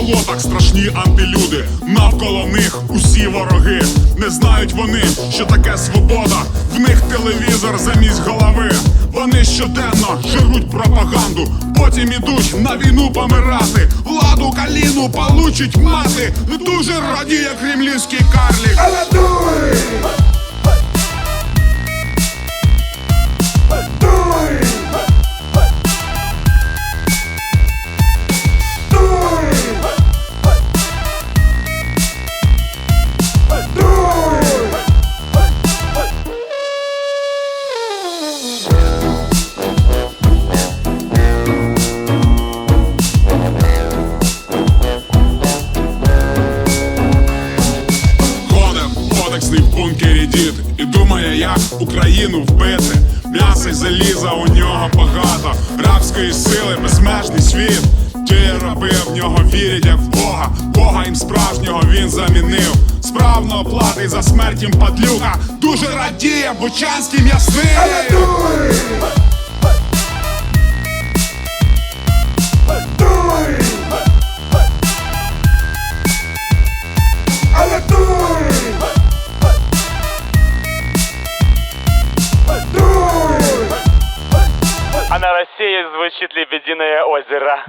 болотах страшні антилюди. Них усі вороги. Не знають вони, що таке свобода. В них телевізор замість голови. Вони щоденно жируть пропаганду, потім ідуть на війну помирати. Владу каліну получить мати. Дуже радіє кремлівський карлік. Але дуй! Бункері дід і думає, як Україну вбити. М'яса й заліза у нього багато, рабської сили, безмежний світ. Ті раби в нього вірять, як в Бога. Бога їм справжнього він замінив. Справно платить за смерть їм падлюка. Дуже радіє бучанський м'ясник. На России звучит «Лебединое озеро».